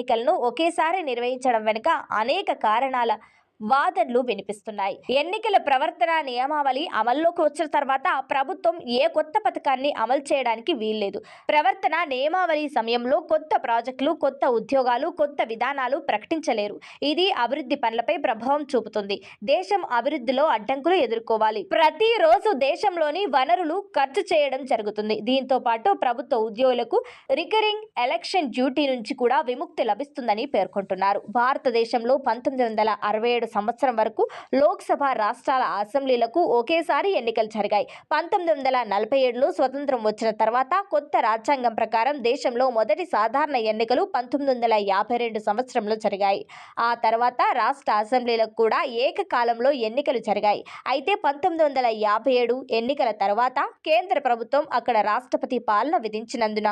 ఎన్నికలను ఒకేసారి నిర్వహించడం వెనుక అనేక కారణాల వాదనలు వినిపిస్తున్నాయి. ఎన్నికల ప్రవర్తన నియమావళి అమల్లోకి వచ్చిన తర్వాత ప్రభుత్వం ఏ కొత్త పథకాన్ని అమలు చేయడానికి వీల్లేదు. ప్రవర్తన నియమావళి సమయంలో కొత్త ప్రాజెక్టులు కొత్త ఉద్యోగాలు కొత్త విధానాలు ప్రకటించలేరు. ఇది అభివృద్ధి పనులపై ప్రభావం చూపుతుంది. దేశం అభివృద్ధిలో అడ్డంకులు ఎదుర్కోవాలి. ప్రతిరోజు దేశంలోని వనరులు ఖర్చు చేయడం జరుగుతుంది. దీంతో పాటు ప్రభుత్వ ఉద్యోగులకు రికరింగ్ ఎలక్షన్ డ్యూటీ నుంచి కూడా విముక్తి లభిస్తుందని పేర్కొంటున్నారు. భారతదేశంలో పంతొమ్మిది వందల అరవై ఏడు సంవత్సరం వరకు లోక్సభ రాష్ట్రాల అసెంబ్లీలకు ఒకేసారి ఎన్నికలు జరిగాయి. పంతొమ్మిది వందల నలభై ఏడులో స్వతంత్రం వచ్చిన తర్వాత కొత్త రాజ్యాంగం ప్రకారం దేశంలో మొదటి సాధారణ ఎన్నికలు పంతొమ్మిది వందల యాభై రెండు సంవత్సరంలో జరిగాయి. ఆ తర్వాత రాష్ట్ర అసెంబ్లీలకు కూడా ఏకకాలంలో ఎన్నికలు జరిగాయి. అయితే పంతొమ్మిది వందల యాభై ఏడు ఎన్నికల తర్వాత కేంద్ర ప్రభుత్వం అక్కడ రాష్ట్రపతి పాలన విధించినందున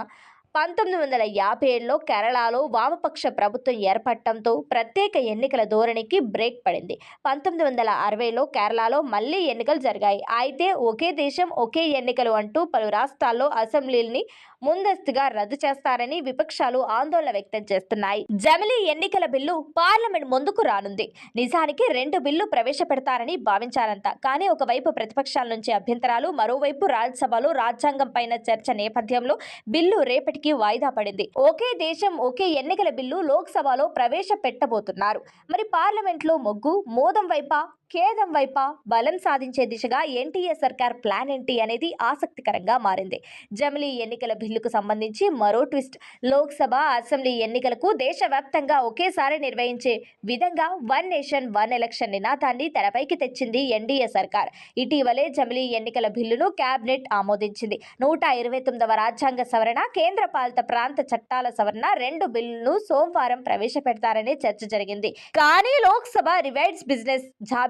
పంతొమ్మిది వందల యాభై ఏడులో కేరళలో వామపక్ష ప్రభుత్వం ఏర్పడటంతో ప్రత్యేక ఎన్నికల ధోరణికి బ్రేక్ పడింది. పంతొమ్మిది వందల అరవైలో కేరళలో మళ్ళీ ఎన్నికలు జరిగాయి. అయితే ఒకే దేశం ఒకే ఎన్నికలు అంటూ పలు రాష్ట్రాల్లో అసెంబ్లీని ముందస్తుగా రద్దు చేస్తారని విపక్షాలు ఆందోళన వ్యక్తం చేస్తున్నాయి. జమిలీ ఎన్నికల బిల్లు పార్లమెంట్ ముందుకు రానుంది. నిజానికి రెండు బిల్లు ప్రవేశపెడతారని భావించారంట. కానీ ఒకవైపు ప్రతిపక్షాల నుంచి అభ్యంతరాలు మరోవైపు రాజ్యసభలో రాజ్యాంగం పైన చర్చ నేపథ్యంలో బిల్లు రేపటికి వాయిదా పడింది. ఒకే దేశం ఒకే ఎన్నికల బిల్లు లోక్సభలో ప్రవేశపెట్టబోతున్నారు. మరి పార్లమెంట్లో మొగ్గు మోదం వైపా? ఖేదం వైపా బలం సాధించే దిశగా ఎన్టీఏ సర్కార్ ప్లాన్ ఏంటి అనేది ఆసక్తికరంగా మారింది. జమిలీ ఎన్నికల బిల్లుకు సంబంధించి మరో ట్విస్ట్. లోక్సభ అసెంబ్లీ ఎన్నికలకు దేశవ్యాప్తంగా ఒకేసారి నిర్వహించే విధంగా వన్ నేషన్ వన్ ఎలక్షన్ నినాదాన్ని తెరపైకి తెచ్చింది ఎన్డీఏ సర్కార్. ఇటీవలే జమిలీ ఎన్నికల బిల్లును కేబినెట్ ఆమోదించింది. నూట ఇరవై తొమ్మిదవ రాజ్యాంగ సవరణ కేంద్ర పాలిత ప్రాంత చట్టాల సవరణ రెండు బిల్లును సోమవారం ప్రవేశపెడతారనే చర్చ జరిగింది. కానీ లోక్సభ రివైడ్స్ బిజినెస్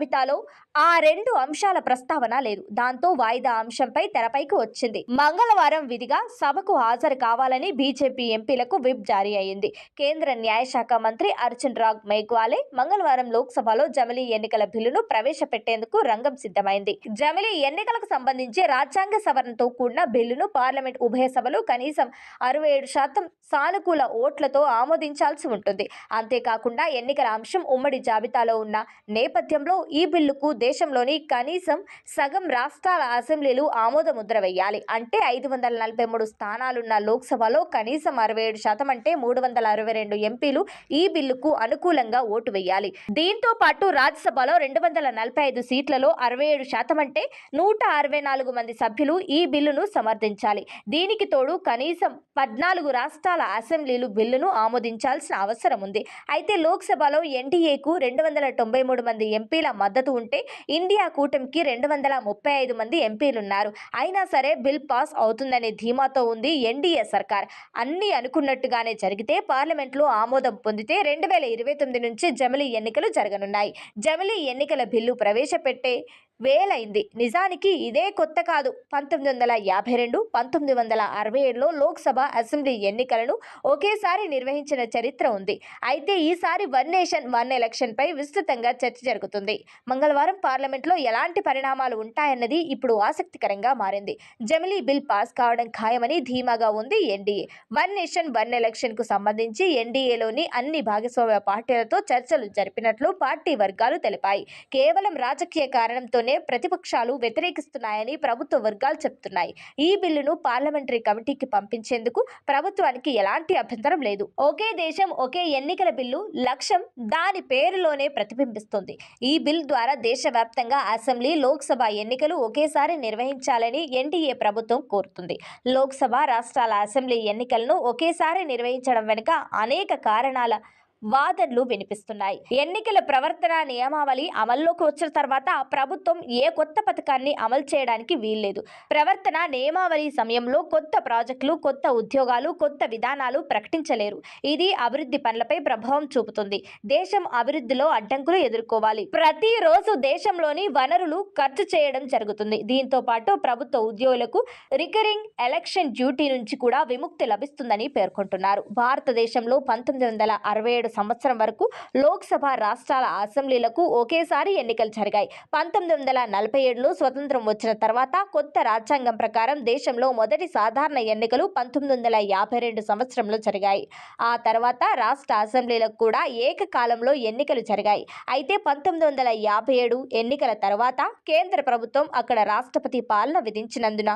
జాబితాలో ఆ రెండు అంశాల ప్రస్తావన లేదు. దాంతో వాయిదా అంశంపై తెరపైకి వచ్చింది. మంగళవారం విధిగా సభకు హాజరు కావాలని బీజేపీ ఎంపీలకు విప్ జారీ అయింది. కేంద్ర న్యాయశాఖ మంత్రి అర్జున్ రాగ్ మేఘ్వాలే మంగళవారం లోక్సభలో జమిలీ ఎన్నికల బిల్లును ప్రవేశపెట్టేందుకు రంగం సిద్ధమైంది. జమిలీ ఎన్నికలకు సంబంధించి రాజ్యాంగ సవరణతో కూడిన బిల్లును పార్లమెంట్ ఉభయ సభలు కనీసం అరవై ఏడు శాతం సానుకూల ఓట్లతో ఆమోదించాల్సి ఉంటుంది. అంతేకాకుండా ఎన్నికల అంశం ఉమ్మడి జాబితాలో ఉన్న నేపథ్యంలో ఈ ఈ బిల్లుకు దేశంలోని కనీసం సగం రాష్ట్రాల అసెంబ్లీలు ఆమోద ముద్ర వేయాలి అంటే ఐదు వందల నలభై మూడు స్థానాలున్న లోక్సభలో కనీసం అరవై ఏడు శాతం అంటే మూడు వందల అరవై రెండు ఎంపీలు ఈ బిల్లుకు అనుకూలంగా ఓటు వేయాలి దీంతో పాటు రాజ్యసభలో రెండు వందల నలభై ఐదు సీట్లలో అరవై ఏడు శాతం అంటే నూట అరవై నాలుగు మంది సభ్యులు ఈ బిల్లును సమర్థించాలి. దీనికి తోడు కనీసం పద్నాలుగు రాష్ట్రాల అసెంబ్లీలు బిల్లును ఆమోదించాల్సిన అవసరం ఉంది. అయితే లోక్సభలో ఎన్డీఏకు రెండు వందల తొంభై మూడు మంది ఎంపీల మద్దతు ఉంటే ఇండియా కూటమికి రెండు వందల ముప్పై ఐదు మంది ఎంపీలున్నారు. అయినా సరే బిల్ పాస్ అవుతుందనే ధీమాతో ఉంది ఎన్డీఏ సర్కార్. అన్నీ అనుకున్నట్టుగానే జరిగితే పార్లమెంట్లో ఆమోదం పొందితే రెండు వేల ఇరవై తొమ్మిది నుంచి జమిలీ ఎన్నికలు జరగనున్నాయి. జమిలీ ఎన్నికల బిల్లు ప్రవేశపెట్టే వేలైంది. నిజానికి ఇదే కొత్త కాదు. పంతొమ్మిది వందల యాభై రెండు పంతొమ్మిది వందల అరవై ఏడులో లోక్సభ అసెంబ్లీ ఎన్నికలను ఒకేసారి నిర్వహించిన చరిత్ర ఉంది. అయితే ఈసారి వన్ నేషన్ వన్ ఎలక్షన్పై విస్తృతంగా చర్చ జరుగుతుంది. మంగళవారం పార్లమెంట్లో ఎలాంటి పరిణామాలు ఉంటాయన్నది ఇప్పుడు ఆసక్తికరంగా మారింది. జమిలీ బిల్ పాస్ కావడం ఖాయమని ధీమాగా ఉంది ఎన్డీఏ వన్ నేషన్ వన్ ఎలక్షన్కు సంబంధించి ఎన్డీఏలోని అన్ని భాగస్వామ్య పార్టీలతో చర్చలు జరిపినట్లు పార్టీ వర్గాలు తెలిపాయి. కేవలం రాజకీయ బిల్లునే ప్రతిపక్షాలు వ్యతిరేకిస్తున్నాయని ప్రభుత్వ వర్గాలు చెప్తున్నాయి. ఈ బిల్లును పార్లమెంటరీ కమిటీకి పంపించేందుకు ప్రభుత్వానికి ఎలాంటి అభ్యంతరం లేదు. ఒకే దేశం ఒకే ఎన్నికల బిల్లు లక్ష్యం దాని పేరులోనే ప్రతిబింబిస్తుంది. ఈ బిల్ ద్వారా దేశవ్యాప్తంగా అసెంబ్లీ లోక్సభ ఎన్నికలు ఒకేసారి నిర్వహించాలని ఎన్డీఏ ప్రభుత్వం కోరుతుంది. లోక్సభ రాష్ట్రాల అసెంబ్లీ ఎన్నికలను ఒకేసారి నిర్వహించడం వెనుక అనేక కారణాల వాదనలు వినిపిస్తున్నాయి. ఎన్నికల ప్రవర్తన నియమావళి అమల్లోకి వచ్చిన తర్వాత ప్రభుత్వం ఏ కొత్త పథకాన్ని అమలు చేయడానికి వీల్లేదు. ప్రవర్తన నియమావళి సమయంలో కొత్త ప్రాజెక్టులు కొత్త ఉద్యోగాలు కొత్త విధానాలు ప్రకటించలేరు. ఇది అభివృద్ధి పనులపై ప్రభావం చూపుతుంది. దేశం అభివృద్ధిలో అడ్డంకులు ఎదుర్కోవాలి. ప్రతిరోజు దేశంలోని వనరులు ఖర్చు చేయడం జరుగుతుంది. దీంతో పాటు ప్రభుత్వ ఉద్యోగులకు రికరింగ్ ఎలక్షన్ డ్యూటీ నుంచి కూడా విముక్తి లభిస్తుందని పేర్కొంటున్నారు. భారతదేశంలో పంతొమ్మిది వందల అరవై ఏడు ఏడు సంవత్సరం వరకు లోక్సభ రాష్ట్రాల అసెంబ్లీలకు ఒకేసారి ఎన్నికలు జరిగాయి. పంతొమ్మిది వందల నలభై ఏడులో స్వతంత్రం వచ్చిన తర్వాత కొత్త రాజ్యాంగం ప్రకారం దేశంలో మొదటి సాధారణ ఎన్నికలు పంతొమ్మిది వందల యాభై రెండు సంవత్సరంలో జరిగాయి. ఆ తర్వాత రాష్ట్ర అసెంబ్లీలకు కూడా ఏకకాలంలో ఎన్నికలు జరిగాయి. అయితే పంతొమ్మిది వందల యాభై ఏడు ఎన్నికల తర్వాత కేంద్ర ప్రభుత్వం అక్కడ రాష్ట్రపతి పాలన విధించినందున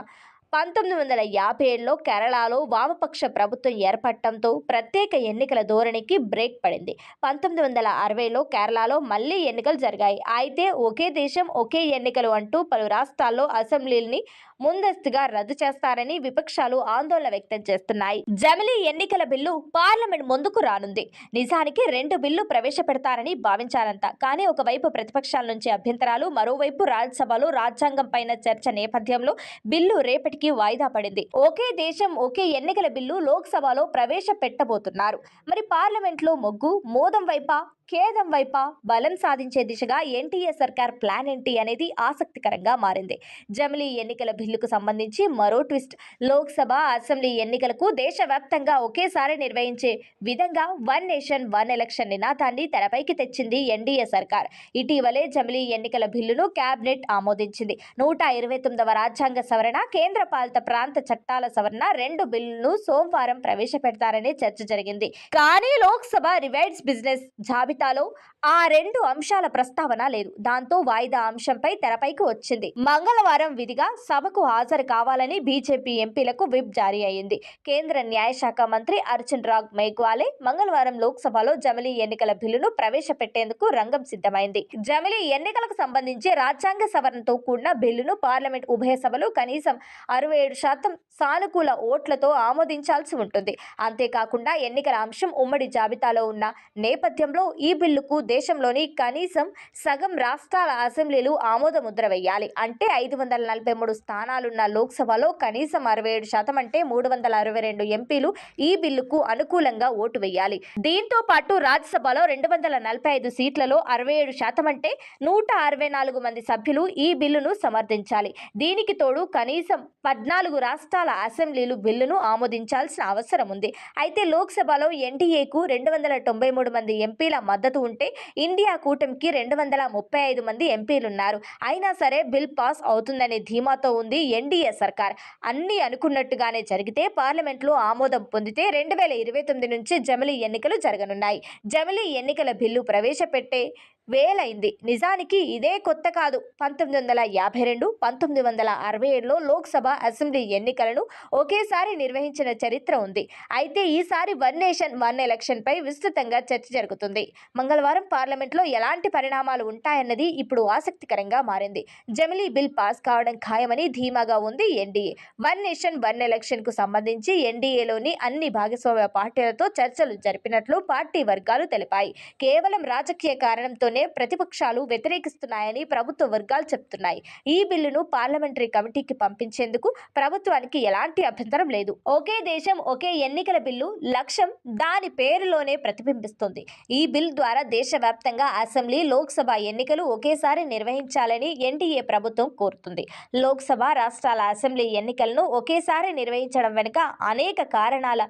పంతొమ్మిది వందల యాభై ఏడులో కేరళలో వామపక్ష ప్రభుత్వం ఏర్పడటంతో ప్రత్యేక ఎన్నికల ధోరణికి బ్రేక్ పడింది. పంతొమ్మిది వందల అరవైలో కేరళలో మళ్ళీ ఎన్నికలు జరిగాయి. అయితే ఒకే దేశం ఒకే ఎన్నికలు అంటూ పలు రాష్ట్రాల్లో అసెంబ్లీని ముందస్తుగా రద్దు చేస్తారని విపక్షాలు ఆందోళన వ్యక్తం చేస్తున్నాయి. జమిలీ ఎన్నికల బిల్లు పార్లమెంట్ ముందుకు రానుంది. నిజానికి రెండు బిల్లు ప్రవేశపెడతారని భావించారంట. కానీ ఒకవైపు ప్రతిపక్షాల నుంచి అభ్యంతరాలు మరోవైపు రాజ్యసభలో రాజ్యాంగం పైన చర్చ నేపథ్యంలో బిల్లు రేపటికి వాయిదా పడింది. ఒకే దేశం ఒకే ఎన్నికల బిల్లు లోక్సభలో ప్రవేశపెట్టబోతున్నారు. మరి పార్లమెంట్లో మొగ్గు మోదం వైపా? ఖేదం వైపా బలం సాధించే దిశగా ఎన్టీఏ సర్కార్ ప్లాన్ ఏంటి అనేది ఆసక్తికరంగా మారింది. జమిలీ ఎన్నికల బిల్లుకు సంబంధించి మరో ట్విస్ట్. లోక్సభ అసెంబ్లీ ఎన్నికలకు దేశవ్యాప్తంగా ఒకేసారి నిర్వహించే విధంగా వన్ నేషన్ వన్ ఎలక్షన్ నినాదాన్ని తెరపైకి తెచ్చింది ఎన్డీఏ సర్కార్. ఇటీవలే జమిలీ ఎన్నికల బిల్లును కేబినెట్ ఆమోదించింది. నూట ఇరవై తొమ్మిదవ రాజ్యాంగ సవరణ కేంద్ర పాలిత ప్రాంత చట్టాల సవరణ రెండు బిల్లును సోమవారం ప్రవేశపెడతారనే చర్చ జరిగింది. కానీ లోక్సభ రివైడ్స్ బిజినెస్ జాబితా జాబితాలో ఆ రెండు అంశాల ప్రస్తావన లేదు. దాంతో వాయిదా అంశంపై తెరపైకి వచ్చింది. మంగళవారం విధిగా సభకు హాజరు కావాలని బీజేపీ ఎంపీలకు విప్ జారీ అయింది. కేంద్ర న్యాయశాఖ మంత్రి అర్జున్ రాగ్ మేఘ్వాలే మంగళవారం లోక్సభలో జమిలీ ఎన్నికల బిల్లును ప్రవేశపెట్టేందుకు రంగం సిద్ధమైంది. జమిలీ ఎన్నికలకు సంబంధించి రాజ్యాంగ సవరణతో కూడిన బిల్లును పార్లమెంట్ ఉభయ సభలు కనీసం అరవై ఏడు శాతం సానుకూల ఓట్లతో ఆమోదించాల్సి ఉంటుంది. అంతేకాకుండా ఎన్నికల అంశం ఉమ్మడి జాబితాలో ఉన్న నేపథ్యంలో ఈ బిల్లుకు దేశంలోని కనీసం సగం రాష్ట్రాల అసెంబ్లీలు ఆమోద ముద్ర వేయాలి. అంటే ఐదు వందల నలభై మూడు స్థానాలున్న లోక్సభలో కనీసం అరవై ఏడు శాతం అంటే మూడు వందల అరవై రెండు ఎంపీలు ఈ బిల్లుకు అనుకూలంగా ఓటు వేయాలి. దీంతో పాటు రాజ్యసభలో రెండు వందల నలభై ఐదు సీట్లలో అరవై ఏడు శాతం అంటే నూట అరవై నాలుగు మంది సభ్యులు ఈ బిల్లును సమర్థించాలి. దీనికి తోడు కనీసం పద్నాలుగు రాష్ట్రాల అసెంబ్లీలు బిల్లును ఆమోదించాల్సిన అవసరం ఉంది. అయితే లోక్సభలో ఎన్డీఏకు రెండు వందల తొంభై మూడు మంది ఎంపీల మద్దతు ఉంటే ఇండియా కూటమికి రెండు వందల ముప్పై ఐదు మంది ఎంపీలున్నారు. అయినా సరే బిల్ పాస్ అవుతుందనే ధీమాతో ఉంది ఎన్డీఏ సర్కార్. అన్ని అనుకున్నట్టుగానే జరిగితే పార్లమెంట్లో ఆమోదం పొందితే రెండు వేల ఇరవై తొమ్మిది నుంచి జమిలీ ఎన్నికలు జరగనున్నాయి. జమిలీ ఎన్నికల బిల్లు ప్రవేశపెట్టే వేలైంది. నిజానికి ఇదే కొత్త కాదు. పంతొమ్మిది వందల యాభై రెండు పంతొమ్మిది వందల అరవై ఏడులో లోక్సభ అసెంబ్లీ ఎన్నికలను ఒకేసారి నిర్వహించిన చరిత్ర ఉంది. అయితే ఈసారి వన్ నేషన్ వన్ ఎలక్షన్పై విస్తృతంగా చర్చ జరుగుతుంది. మంగళవారం పార్లమెంట్లో ఎలాంటి పరిణామాలు ఉంటాయన్నది ఇప్పుడు ఆసక్తికరంగా మారింది. జమిలీ బిల్ పాస్ కావడం ఖాయమని ధీమాగా ఉంది ఎన్డీఏ వన్ నేషన్ వన్ ఎలక్షన్కు సంబంధించి ఎన్డీఏలోని అన్ని భాగస్వామ్య పార్టీలతో చర్చలు జరిపినట్లు పార్టీ వర్గాలు తెలిపాయి. కేవలం రాజకీయ కారణంతో కారణంతోనే ప్రతిపక్షాలు వ్యతిరేకిస్తున్నాయని ప్రభుత్వ వర్గాలు చెప్తున్నాయి. ఈ బిల్లును పార్లమెంటరీ కమిటీకి పంపించేందుకు ప్రభుత్వానికి ఎలాంటి అభ్యంతరం లేదు. ఒకే దేశం ఒకే ఎన్నికల బిల్లు లక్ష్యం దాని పేరులోనే ప్రతిబింబిస్తుంది. ఈ బిల్ ద్వారా దేశవ్యాప్తంగా అసెంబ్లీ లోక్సభ ఎన్నికలు ఒకేసారి నిర్వహించాలని ఎన్డీఏ ప్రభుత్వం కోరుతుంది. లోక్సభ రాష్ట్రాల అసెంబ్లీ ఎన్నికలను ఒకేసారి నిర్వహించడం వెనుక అనేక కారణాల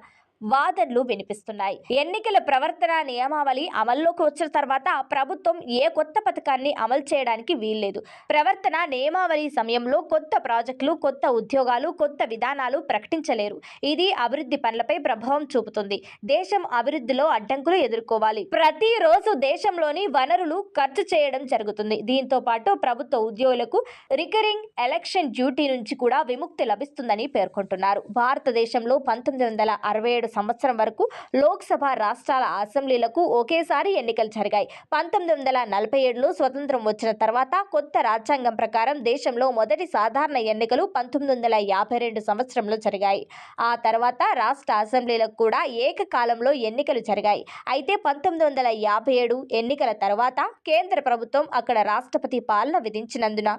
వాదనలు వినిపిస్తున్నాయి. ఎన్నికల ప్రవర్తన నియమావళి అమల్లోకి వచ్చిన తర్వాత ప్రభుత్వం ఏ కొత్త పథకాన్ని అమలు చేయడానికి వీల్లేదు. ప్రవర్తన నియమావళి సమయంలో కొత్త ప్రాజెక్టులు కొత్త ఉద్యోగాలు కొత్త విధానాలు ప్రకటించలేరు. ఇది అభివృద్ధి పనులపై ప్రభావం చూపుతుంది. దేశం అభివృద్ధిలో అడ్డంకులు ఎదుర్కోవాలి. ప్రతిరోజు దేశంలోని వనరులు ఖర్చు చేయడం జరుగుతుంది. దీంతో పాటు ప్రభుత్వ ఉద్యోగులకు రికరింగ్ ఎలక్షన్ డ్యూటీ నుంచి కూడా విముక్తి లభిస్తుందని పేర్కొంటున్నారు. భారతదేశంలో పంతొమ్మిది వందల అరవై ఏడు సంవత్సరం వరకు లోక్సభ రాష్ట్రాల అసెంబ్లీలకు ఒకేసారి ఎన్నికలు జరిగాయి. పంతొమ్మిది వందల నలభై ఏడులో స్వతంత్రం వచ్చిన తర్వాత కొత్త రాజ్యాంగం ప్రకారం దేశంలో మొదటి సాధారణ ఎన్నికలు పంతొమ్మిది వందల యాభై రెండు సంవత్సరంలో జరిగాయి. ఆ తర్వాత రాష్ట్ర అసెంబ్లీలకు కూడా ఏకకాలంలో ఎన్నికలు జరిగాయి. అయితే పంతొమ్మిది వందల యాభై ఏడు ఎన్నికల తర్వాత కేంద్ర ప్రభుత్వం అక్కడ రాష్ట్రపతి పాలన విధించినందున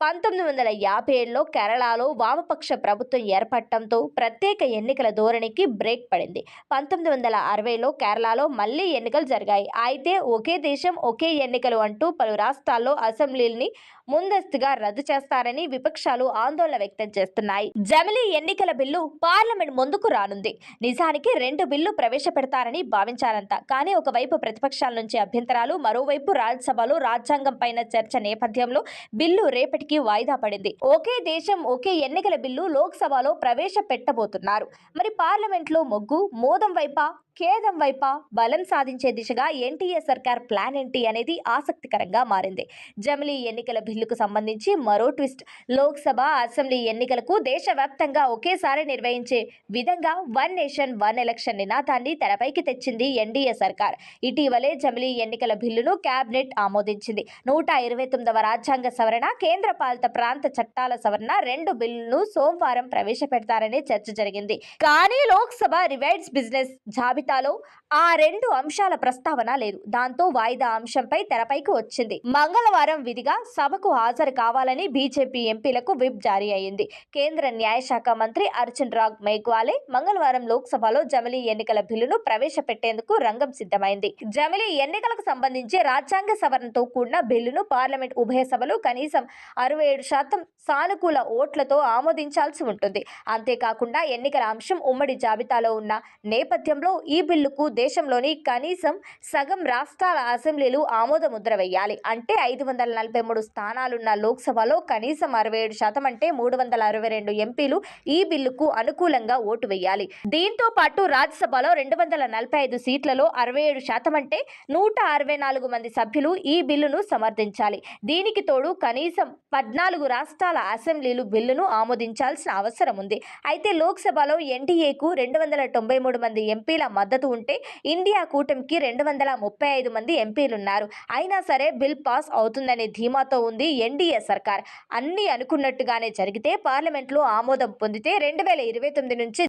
పంతొమ్మిది వందల యాభై ఏడులో కేరళలో వామపక్ష ప్రభుత్వం ఏర్పడటంతో ప్రత్యేక ఎన్నికల ధోరణికి బ్రేక్ పడింది. పంతొమ్మిది వందల అరవైలో కేరళలో మళ్ళీ ఎన్నికలు జరిగాయి. అయితే ఒకే దేశం ఒకే ఎన్నికలు అంటూ పలు రాష్ట్రాల్లో అసెంబ్లీని ముందస్తుగా రద్దు చేస్తారని విపక్షాలు ఆందోళన వ్యక్తం చేస్తున్నాయి. జమిలీ ఎన్నికల బిల్లు పార్లమెంట్ ముందుకు రానుంది. నిజానికి రెండు బిల్లు ప్రవేశపెడతారని భావించారంట. కానీ ఒకవైపు ప్రతిపక్షాల నుంచి అభ్యంతరాలు మరోవైపు రాజ్యసభలో రాజ్యాంగం పైన చర్చ నేపథ్యంలో బిల్లు రేపటికి వాయిదా పడింది. ఒకే దేశం ఒకే ఎన్నికల బిల్లు లోక్సభలో ప్రవేశపెట్టబోతున్నారు. మరి పార్లమెంట్లో మొగ్గు మోదం వైపా? ఖేదం వైపా బలం సాధించే దిశగా ఎన్టీఏ సర్కార్ ప్లాన్ ఏంటి అనేది ఆసక్తికరంగా మారింది. జమిలీ ఎన్నికల బిల్లుకు సంబంధించి మరో ట్విస్ట్. లోక్సభ అసెంబ్లీ ఎన్నికలకు దేశవ్యాప్తంగా ఒకేసారి నిర్వహించే విధంగా వన్ నేషన్ వన్ ఎలక్షన్ నినాదాన్ని తెరపైకి తెచ్చింది ఎన్డీఏ సర్కార్. ఇటీవలే జమిలీ ఎన్నికల బిల్లును కేబినెట్ ఆమోదించింది. నూట ఇరవై తొమ్మిదవ రాజ్యాంగ సవరణ కేంద్ర పాలిత ప్రాంత చట్టాల సవరణ రెండు బిల్లును సోమవారం ప్రవేశపెడతారనే చర్చ జరిగింది. కానీ లోక్సభ రివైడ్స్ బిజినెస్ జాబితా జాబితాలో ఆ రెండు అంశాల ప్రస్తావన లేదు. దాంతో వాయిదా అంశంపై తెరపైకి వచ్చింది. మంగళవారం విధిగా సభకు హాజరు కావాలని బీజేపీ ఎంపీలకు విప్ జారీ అయింది. కేంద్ర న్యాయశాఖ మంత్రి అర్జున్ రాగ్ మేఘ్వాలే మంగళవారం లోక్సభలో జమిలీ ఎన్నికల బిల్లును ప్రవేశపెట్టేందుకు రంగం సిద్ధమైంది. జమిలీ ఎన్నికలకు సంబంధించి రాజ్యాంగ సవరణతో కూడిన బిల్లును పార్లమెంట్ ఉభయ సభలు కనీసం అరవై ఏడు శాతం సానుకూల ఓట్లతో ఆమోదించాల్సి ఉంటుంది. అంతేకాకుండా ఎన్నికల అంశం ఉమ్మడి జాబితాలో ఉన్న నేపథ్యంలో ఈ ఈ బిల్లుకు దేశంలోని కనీసం సగం రాష్ట్రాల అసెంబ్లీలు ఆమోదముద్ర వేయాలి. అంటే ఐదు వందల నలభై మూడు స్థానాలున్న లోక్సభలో కనీసం అరవై ఏడు శాతం అంటే మూడు వందల అరవై రెండు ఎంపీలు ఈ బిల్లుకు అనుకూలంగా ఓటు వేయాలి. దీంతో పాటు రాజ్యసభలో రెండు వందల నలభై ఐదు సీట్లలో అరవై ఏడు శాతం అంటే నూట అరవై నాలుగు మంది సభ్యులు ఈ బిల్లును సమర్థించాలి. దీనికి తోడు కనీసం పద్నాలుగు రాష్ట్రాల అసెంబ్లీలు బిల్లును ఆమోదించాల్సిన అవసరం ఉంది. అయితే లోక్సభలో ఎన్డీఏకు రెండు వందల తొంభై మూడు మంది ఎంపీల మద్దతు ఉంటే ఇండియా కూటమికి రెండు వందల ముప్పై ఐదు మంది ఎంపీలున్నారు. అయినా సరే బిల్ పాస్ అవుతుందనే ధీమాతో ఉంది ఎన్డీఏ సర్కార్. అన్ని అనుకున్నట్టుగానే జరిగితే పార్లమెంట్లో ఆమోదం పొందితే రెండు వేల ఇరవై తొమ్మిది నుంచి